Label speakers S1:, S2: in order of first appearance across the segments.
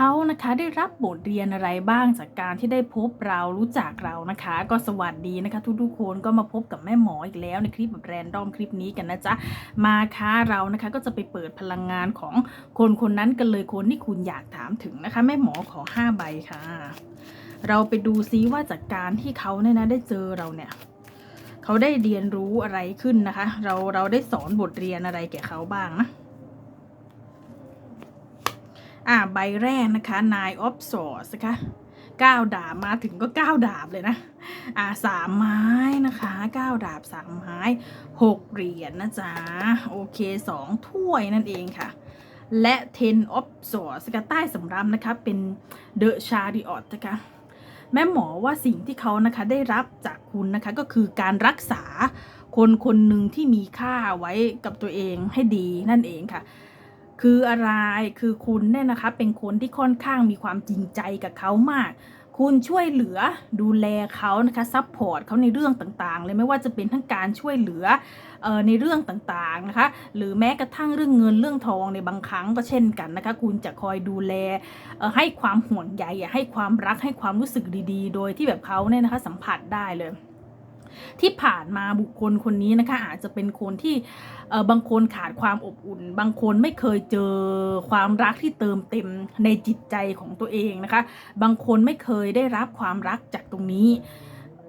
S1: เขานะคะได้รับบทเรียนอะไรบ้างจากการที่ได้พบเรารู้จักเรานะคะ ก็สวัสดีนะคะ ทุกๆคนก็มาพบกับแม่หมออีกแล้วในคลิปแบบแรนดอมคลิปนี้กันนะจ๊ะมาค่ะเรานะคะก็จะไปเปิดพลังงานของคนคนนั้นกันเลยคนที่คุณอยากถามถึงนะคะ แม่หมอขอ 5 ใบค่ะ เราไปดูซิว่าจากการที่เขาเนี่ยนะได้เจอเราเนี่ยเขาได้เรียนรู้อะไรขึ้นนะคะ เราเราได้สอนบทเรียนอะไรแก่เขาบ้างนะ อ่าใบแรกนะคะ Nine of Swords นะคะเก้าดาบมาถึงก็เก้าดาบเลยนะ อ่าสามไม้นะคะเก้าดาบสามไม้หกเหรียญนะจ๊ะ โอเคสองถ้วยนั่นเองค่ะ และ Ten of Swords นะคะใต้สำรับนะคะ เป็น The Chariot นะคะแม่หมอว่าสิ่งที่เขานะคะได้รับจากคุณนะคะก็คือการรักษาคนคนหนึ่งที่มีค่าไว้กับตัวเองให้ดีนั่นเองค่ะ คืออะไรคือคุณเนี่ยนะคะ เป็นคนที่ค่อนข้างมีความจริงใจกับเขามาก คุณช่วยเหลือดูแลเขานะคะซัพพอร์ตเขาในเรื่องต่างๆ เลยไม่ว่าจะเป็นทั้งการช่วยเหลือออในเรื่องต่างๆนะคะ หรือแม้กระทั่งเรื่องเงินเรื่องทองในบางครั้งก็เช่นกันนะคะ คุณจะคอยดูแลให้ความห่วงใยให้ความรักให้ความรู้สึกดีๆ โดยที่แบบเขาเนี่ยนะคะสัมผัสได้เลย ที่ผ่านมาบุคคลคนนี้นะคะ อาจจะเป็นคนที่เออบางคนขาดความอบอุ่น บางคนไม่เคยเจอความรักที่เติมเต็มในจิตใจของตัวเองนะคะ บางคนไม่เคยได้รับความรักจากตรงนี้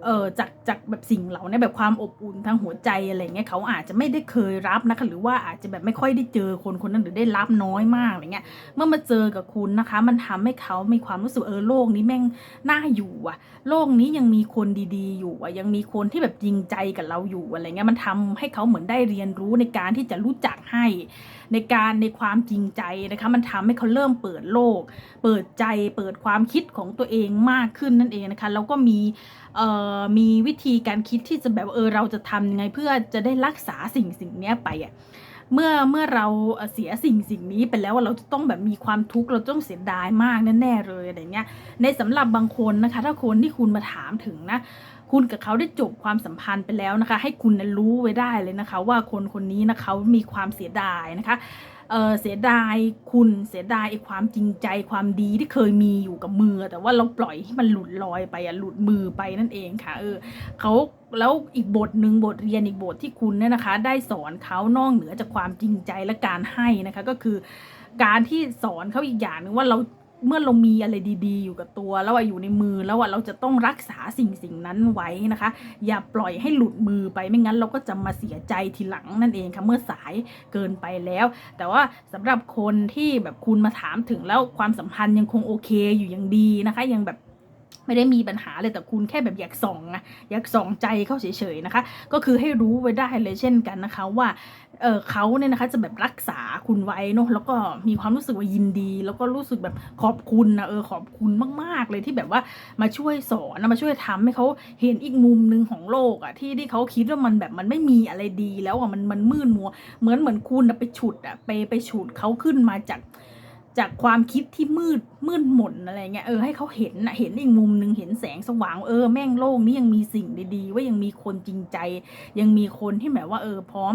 S1: เออจากจากแบบสิ่งเหล่านี้แบบความอบอุ่นทางหัวใจอะไรเงี้ยเขาอาจจะไม่ได้เคยรับนะคะหรือว่าอาจจะแบบไม่ค่อยได้เจอคนคนนั้นหรือได้รับน้อยมากอะไรเงี้ยเมื่อมาเจอกับคุณนะคะ มันทำให้เขามีความรู้สึกเออโลกนี้แม่งน่าอยู่อะ โลกนี้ยังมีคนดีๆ อยู่อะยังมีคนที่แบบจริงใจกับเราอยู่อะไรเงี้ยมันทำให้เขาเหมือนได้เรียนรู้ในการที่จะรู้จักให้ในการในความจริงใจนะคะมันทำให้เขาเริ่มเปิดโลก เปิดใจเปิดความคิดของตัวเองมากขึ้นนั่นเองนะคะแล้วก็มีเอ่อมีวิธีการคิดที่จะแบบเออเราจะทำยังไงเพื่อจะได้รักษาสิ่งสิ่งนี้ไปอะเมื่อเมื่อเราเสียสิ่งสิ่งนี้ไปแล้วเราจะต้องแบบมีความทุกข์เราต้องเสียดายมากแน่ๆเลยอะไรเงี้ยในสำหรับบางคนนะคะ ถ้าคนที่คุณมาถามถึงนะคุณกับเขาได้จบความสัมพันธ์ไปแล้วนะคะ ให้คุณนะรู้ไว้ได้เลยนะคะ ว่าคนคนนี้นะเขามีความเสียดายนะคะ เออเสียดายคุณเสียดายไอความจริงใจความดีที่เคยมีอยู่กับมือ แต่ว่าเราปล่อยให้มันหลุดลอยไปอะหลุดมือไปนั่นเองค่ะเออเขาแล้วอีกบทหนึ่งบทเรียนอีกบทที่คุณเนี่ยนะคะ ได้สอนเขานอกเหนือจากความจริงใจและการให้นะคะก็คือการที่สอนเขาอีกอย่างหนึ่งว่าเรา เมื่อเรามีอะไรดีๆ อยู่กับตัว แล้วอะอยู่ในมือแล้วอะเราจะต้องรักษาสิ่งสิ่งนั้นไว้นะคะ อย่าปล่อยให้หลุดมือไปไม่งั้นเราก็จะมาเสียใจทีหลังนั่นเองค่ะเมื่อสายเกินไปแล้ว แต่ว่าสำหรับคนที่แบบคุณมาถามถึงแล้วความสัมพันธ์ยังคงโอเคอยู่ยังดีนะคะ ยังแบบ ไม่ได้มีปัญหาเลยแต่คุณแค่แบบอยากส่องนะอยากส่องใจเขาเฉยๆนะคะ ก็คือให้รู้ไว้ได้เลยเช่นกันนะคะว่าเออเขาเนี่ยนะคะจะแบบรักษาคุณไว้เนอะแล้วก็มีความรู้สึกว่ายินดี แล้วก็รู้สึกแบบขอบคุณนะเออขอบคุณมาก ๆ เลยที่แบบว่ามาช่วยสอนมาช่วยทำให้เขาเห็นอีกมุมหนึ่งของโลกอะที่ที่เขาคิดว่ามันแบบมันไม่มีอะไรดีแล้วอะมันมันมืดมัว เหมือนเหมือนคุณนะไปฉุดอะไปไปฉุดเขาขึ้นมาจาก จากความคิดที่มืดมืดหม่นอะไรเงี้ยเออให้เขาเห็นนะเห็นอีกมุมหนึ่งเห็นแสงสว่างเออแม่งโลกนี้ยังมีสิ่งดีๆ ว่ายังมีคนจริงใจ ยังมีคนที่แบบว่าเออพร้อม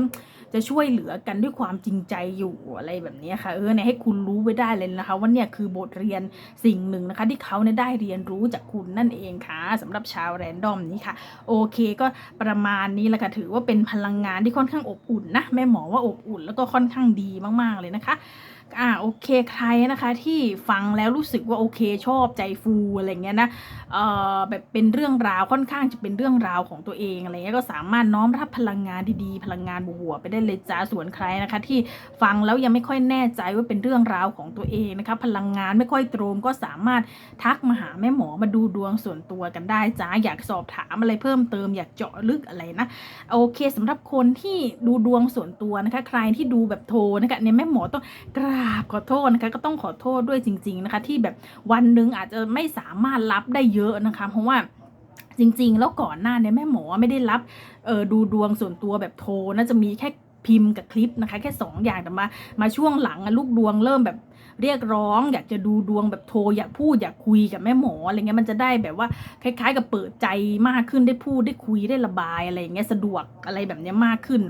S1: จะช่วยเหลือกันด้วยความจริงใจอยู่อะไรแบบนี้ค่ะเออเนี่ยให้คุณรู้ไว้ได้เลยนะคะว่าเนี่ยคือบทเรียนสิ่งหนึ่งนะคะ ที่เขาเนี่ยได้เรียนรู้จากคุณนั่นเองค่ะสำหรับชาวแรนดอมนี้ค่ะ โอเคก็ประมาณนี้แหละค่ะถือว่าเป็นพลังงานที่ค่อนข้างอบอุ่นนะแม่หมอว่าอบอุ่นแล้วก็ค่อนข้างดีมากๆเลยนะคะ อ่าโอเคใครนะคะที่ฟังแล้วรู้สึกว่าโอเคชอบใจฟูอะไรเงี้ยนะเอ่อแบบเป็นเรื่องราวค่อนข้างจะเป็นเรื่องราวของตัวเองอะไรเงี้ยก็สามารถน้อมรับพลังงานดีๆ พลังงานบวกๆไปได้เลยจ้าส่วนใครนะคะ ที่ฟังแล้วยังไม่ค่อยแน่ใจว่าเป็นเรื่องราวของตัวเองนะคะพลังงานไม่ค่อยตรงก็สามารถทักมาหาแม่หมอมาดูดวงส่วนตัวกันได้จ้าอยากสอบถามอะไรเพิ่มเติมอยากเจาะลึกอะไรนะโอเคสำหรับคนที่ดูดวงส่วนตัวนะคะ ใครที่ดูแบบโทรนะคะเนี่ยแม่หมอต้องกราบขอโทษนะคะก็ต้องขอโทษด้วยจริง ๆนะคะ ที่แบบวันหนึ่งอาจจะไม่สามารถรับได้เยอะนะคะ เพราะว่าจริง ๆ แล้วก่อนหน้าเนี่ยแม่หมอไม่ได้รับออดูดวงส่วนตัวแบบโทรนะจะมีแค่ พิมพ์กับคลิปนะคะ แค่สองอย่างแต่มามาช่วงหลังลูกดวงเริ่มแบบเรียกร้อง อยากจะดูดวงแบบโทรอยากพูดอยากคุยกับแม่หมออะไรเงี้ยมันจะได้แบบว่าคล้าย ๆ กับเปิดใจมากขึ้นได้พูดได้คุยได้ระบายอะไรเงี้ยสะดวกอะไรแบบเนี้ยมากขึ้น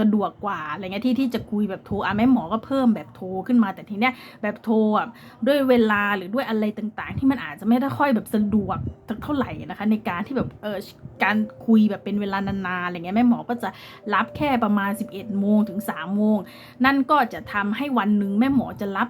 S1: สะดวกกว่าอะไรเงี้ยที่ที่จะคุยแบบโทรอะแม่หมอก็เพิ่มแบบโทรขึ้นมาแต่ทีเนี้ยแบบโทรอะด้วยเวลาหรือด้วยอะไรต่างๆ ที่มันอาจจะไม่ได้ค่อยแบบสะดวกสักเท่าไหร่นะคะ ในการที่แบบเออการคุยแบบเป็นเวลานานๆอะไรเงี้ยแม่หมอก็จะรับแค่ประมาณ 11โมโมงถึง3โมง นั่นก็จะทำให้วันหนึ่งแม่หมอจะรับ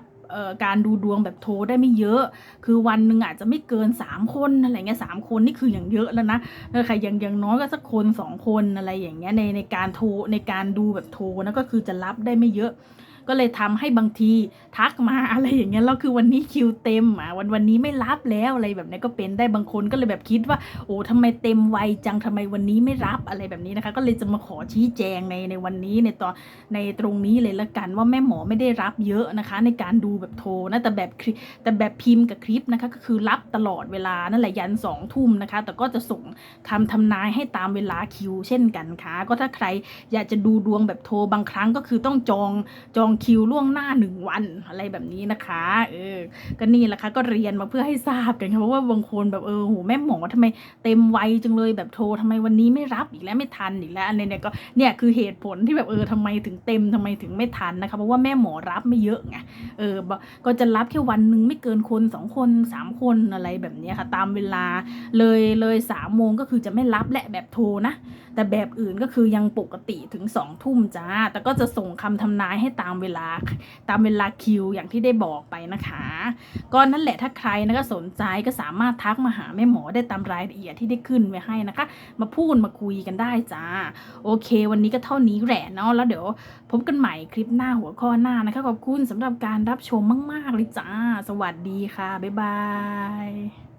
S1: การดูดวงแบบโทรได้ไม่เยอะ คือวันหนึ่งอาจจะไม่เกิน 3 คนอะไรเงี้ยสามคนนี่คืออย่างเยอะแล้วนะใครยังยังน้อยก็สักคนสองคนอะไรอย่างเงี้ยในในการโทรในการดูแบบโทรนะก็คือจะรับได้ไม่เยอะ ก็เลยทำให้บางทีทักมาอะไรอย่างเงี้ยแล้วคือวันนี้คิวเต็มอะวันวันนี้ไม่รับแล้วอะไรแบบนี้ก็เป็นได้บางคนก็เลยแบบคิดว่า โอ้ทำไมเต็มไวจังทำไมวันนี้ไม่รับอะไรแบบนี้นะคะ ก็เลยจะมาขอชี้แจงในในวันนี้ในตอนในตรงนี้เลยละกันว่าแม่หมอไม่ได้รับเยอะนะคะ ในการดูแบบโทรนะแต่แบบคลิปแต่แบบพิมพ์กับคลิปนะคะก็คือรับตลอดเวลานั่นแหละยันสองทุ่มนะคะ แต่ก็จะส่งคำทำนายให้ตามเวลาคิว เช่นกันค่ะก็ถ้าใครอยากจะดูดวงแบบโทรบางครั้งก็คือต้องจองจองคิวล่วงหน้าหนึ่งวันอะไรแบบนี้นะคะเออก็นี่แหละค่ะก็เรียนมาเพื่อให้ทราบกันค่ะเพราะว่าบางคนแบบเออโหแม่หมอทำไมเต็มไวจังเลยแบบโทรทำไมวันนี้ไม่รับอีกแล้วไม่ทันอีกแล้วอันนี้เนี่ยก็เนี่ยคือเหตุผลที่แบบเออทำไมถึงเต็มทำไมถึงไม่ทันนะคะเพราะว่าแม่หมอรับไม่เยอะไงเออก็จะรับแค่วันหนึ่งไม่เกินคนสองคนสามคนอะไรแบบนี้ค่ะ ตามเวลาเลยเลยสามโมงก็คือจะไม่รับแหละแบบโทรนะ แต่แบบอื่นก็คือยังปกติถึงสองทุ่มจ้าแต่ก็จะส่งคำทำนายให้ตามเวลาตามเวลาคิวอย่างที่ได้บอกไปนะคะก็นั่นแหละถ้าใครนะก็สนใจก็สามารถทักมาหาแม่หมอได้ตามรายละเอียดที่ได้ขึ้นไว้ให้นะคะ มาพูดมาคุยกันได้จ้า โอเค วันนี้ก็เท่านี้แหละเนาะแล้วเดี๋ยวพบกันใหม่คลิปหน้าหัวข้อหน้านะคะขอบคุณสำหรับการรับชมมาก ๆ เลยจ้า สวัสดีค่ะ บ๊ายบาย